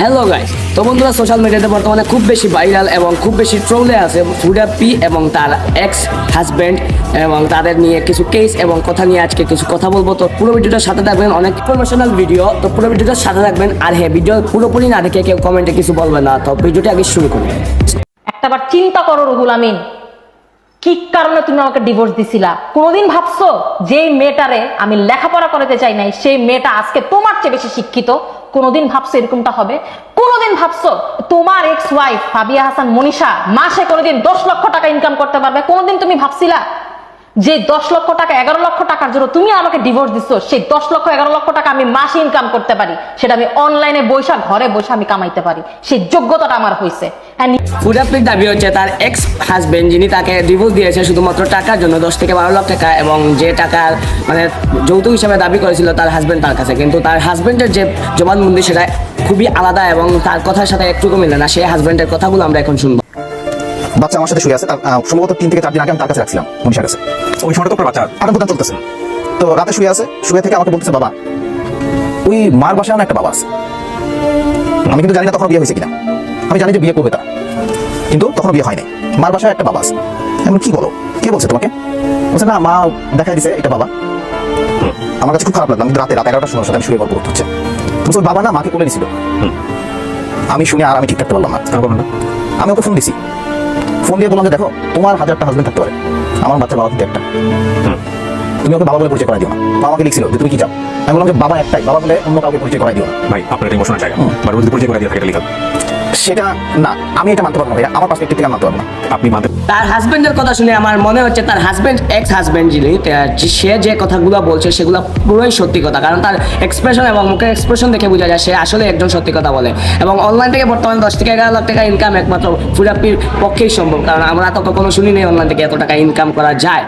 Hello guys তো বন্ধুরা social মিডিয়াতে বর্তমানে খুব বেশি ভাইরাল এবং খুব বেশি ট্রোলে আছে ফুডাপ্পি এবং তার এক্স হাজব্যান্ড এবং তাদের নিয়ে কিছু কেস এবং কথা নিয়ে আজকে কিছু কথা বলব। তো পুরো ভিডিওটার সাথে থাকবেন, অনেক ইনফরমেশনাল ভিডিও তো পুরো ভিডিওটার সাথে থাকবেন আর হ্যাঁ ভিডিও পুরোপুরি না দেখে কেউ কমেন্টে কিছু বলবে না। তো ভিডিওটা আগে শুরু করুন একটাবার চিন্তা করো, রুহুল আমিন। কি কারণে তুমি আমাকে ডিভোর্স দিছিলা? কোনোদিন ভাবছ, যেই মেয়েটারে আমি লেখাপড়া করাতে চাই নাই, সেই মেয়েটা আজকে তোমার চেয়ে বেশি শিক্ষিত? কোনোদিন ভাবছ এরকমটা হবে? কোনোদিন ভাবছ তোমার এক্স ওয়াইফ ফাবিয়া হাসান মনীষা মাসে কোনোদিন দশ লক্ষ টাকা ইনকাম করতে পারবে? কোনোদিন তুমি ভাবছিলা যে দশ লক্ষ টাকা এগারো লক্ষ টাকার জন্য তুমি আমাকে ডিভোর্স দিচ্ছ সেই দশ লক্ষ এগারো লক্ষ টাকা আমি মাসে ইনকাম করতে পারি। সেটা আমি অনলাইনে বৈশা ঘরে বসে আমি কামাইতে পারি। সেই যোগ্যতাটা আমার হয়েছে দাবি হচ্ছে তার এক্স হাজবেন্ড যিনি তাকে ডিভোর্স দিয়েছে শুধুমাত্র টাকার জন্য দশ থেকে বারো লাখ টাকা এবং যে টাকা মানে যৌতুক হিসাবে দাবি করেছিল তার হাজবেন্ড তার কাছে। কিন্তু তার হাজবেন্ডের যে জবানবন্দি সেটা খুবই আলাদা এবং তার কথার সাথে একটুকু মিলে না। সেই হাজবেন্ডের কথাগুলো আমরা এখন শুনব। বাচ্চা আমার সাথে শুয়ে আছে। তার, সম্ভবত তিন থেকে চার দিন আগে আমি তার কাছে রাখছিলাম মনীষার কাছে। ওই সময়টা তো আপনার বাচ্চা আদান প্রদান চলতেছে। তো রাতে শুয়ে আছে শুয়ে থেকে আমাকে বলতেছে বাবা ওই মার বাসায় একটা বাবা আছে। আমি কিন্তু জানি না তখন বিয়ে হয়েছে কিনা। আমি জানি যে বিয়ে করবে তারা। কিন্তু তখন বিয়ে হয়নি। মার বাসায় একটা বাবা আছে। বলি, কি বলো? কে বলছে তোমাকে? বলছে না মা দেখাই দিছে এটা বাবা। আমার কাছে খুব খারাপ লাগল। আমি রাতে রাত এগারোটার সময় সাথে আমি শুয়ে গল্প করতে হচ্ছে। বলছে বাবা না মাকে কোলে দিছিল আমি শুনে আর আমি ঠিক থাকতে পারলাম না। আমি ওকে ফোন দিছি। ফোন দিয়ে বললাম যে দেখো তোমার হাজারটা হাজবেন্ড থাকতে পারে। আমার বাচ্চা বাবা কিন্তু একটা। তুমি ওকে বাবা বলে পরিচয় করাই দিও না। বাবা আমাকে লিখছিল যে তুমি কি চাও? আমি বললাম যে বাবা একটাই। বাবা বলে অন্য কাউকে পরিচয় করাই দিও না। ভাই আপনার একটা ইমোশনাল জায়গা। বারবার যদি পরিচয় করাই দিও থাকে লিখাল লিখা। সেটা না আমি এটা মানতে পারব না ভাইয়া আমার পার্সপেক্টিভ থেকে মানতে পারব না। আপনি মানতে তার হাজবেন্ডের কথা শুনে আমার মনে হচ্ছে তার হাজবেন্ড এক্স হাজবেন্ড যিনি সে যে কথাগুলো বলছে সেগুলো পুরোই সত্যি কথা। কারণ তার এক্সপ্রেশন এবং মুখের এক্সপ্রেশন দেখে বোঝা যায় সে আসলে একজন সত্যি কথা বলে। এবং অনলাইন থেকে বর্তমানে দশ থেকে এগারো লাখ টাকা ইনকাম একমাত্র ফুরাপির পক্ষেই সম্ভব। কারণ আমরা তো কখনো শুনি নেই অনলাইন থেকে এত টাকা ইনকাম করা যায়।